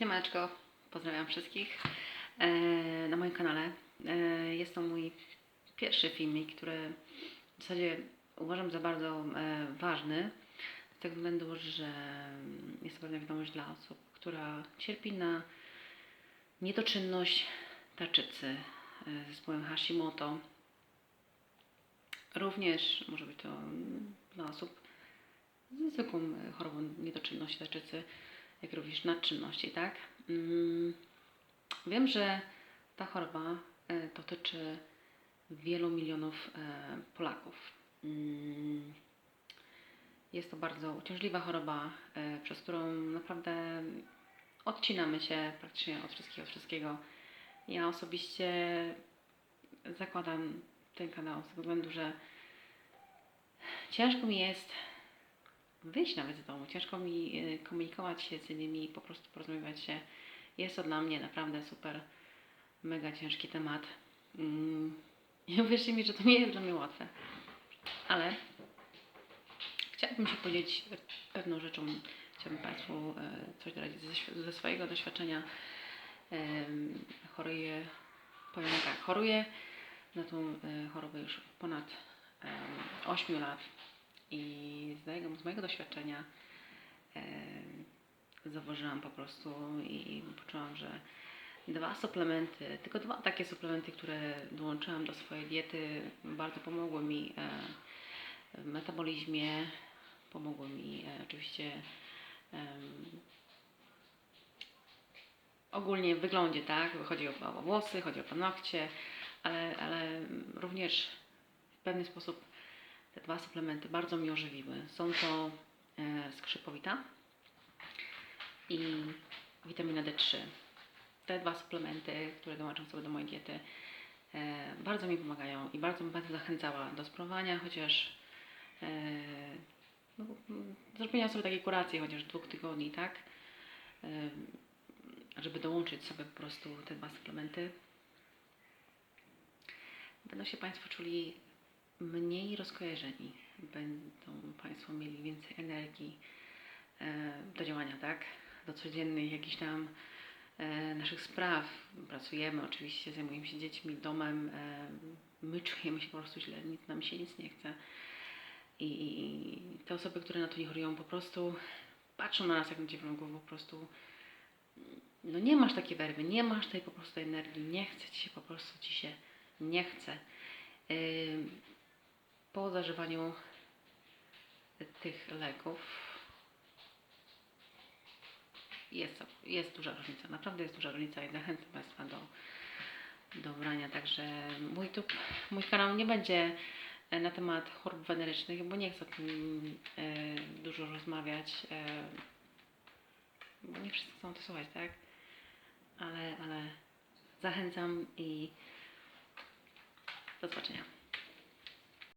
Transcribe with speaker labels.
Speaker 1: Siemaneczko, pozdrawiam wszystkich e, na moim kanale. E, jest to mój pierwszy filmik, który w zasadzie uważam za bardzo e, ważny, z tego względu, że jest to pewna wiadomość dla osób, która cierpi na niedoczynność tarczycy z zespołem Hashimoto. Również może być to dla osób z zwykłą chorobą niedoczynności tarczycy, jak również nadczynności, tak? Mm, Wiem, że ta choroba e, dotyczy wielu milionów e, Polaków. Mm, Jest to bardzo uciążliwa choroba, e, przez którą naprawdę odcinamy się praktycznie od wszystkiego, wszystkiego. Ja osobiście zakładam ten kanał z tego względu, że ciężko mi jest wyjść nawet z domu. Ciężko mi y, komunikować się z innymi, po prostu porozmawiać się. Jest to dla mnie naprawdę super, mega ciężki temat. Mm, I uwierzcie mi, że to nie jest dla mnie łatwe. Ale chciałabym się podzielić pewną rzeczą. Chciałabym Państwu e, coś doradzić ze, ze swojego doświadczenia. Choruję, powiem tak, choruję na tą e, chorobę już ponad em, 8 lat i z mojego, z mojego doświadczenia e, po prostu i poczułam, że dwa suplementy, tylko dwa takie suplementy, które dołączyłam do swojej diety, bardzo pomogły mi e, w metabolizmie, pomogły mi e, oczywiście ogólnie w wyglądzie, tak? Chodzi o, o włosy, chodzi o paznokcie, ale, ale również w pewien sposób te dwa suplementy bardzo mnie ożywiły. Są to e, skrzypowita i witamina D3. Te dwa suplementy, które dołączam sobie do mojej diety, e, bardzo mi pomagają i bardzo bym Państwa zachęcała do spróbowania, chociaż e, no, zrobienia sobie takiej kuracji chociaż dwóch tygodni, tak? Żeby dołączyć sobie po prostu te dwa suplementy. Będą się Państwo czuli mniej rozkojarzeni. Będą Państwo mieli więcej energii e, do działania, tak? Do codziennych jakichś tam e, naszych spraw. Pracujemy oczywiście, zajmujemy się dziećmi, domem. E, my czujemy się po prostu źle, nic, nam się nic nie chce. I, te osoby, które na to nie chorują, po prostu patrzą na nas jak na dziewczynków, po prostu no nie masz takiej werwy, nie masz tej po prostu energii, nie chce ci się po prostu ci się nie chce. Po zażywaniu tych leków jest, jest duża różnica, naprawdę jest duża różnica i zachęcam Państwa do, do brania. Także mój, tu, mój kanał nie będzie na temat chorób wenerycznych, bo nie chcę o tym e, dużo rozmawiać, e, bo nie wszyscy chcą to słuchać, tak? Ale, ale zachęcam i do zobaczenia.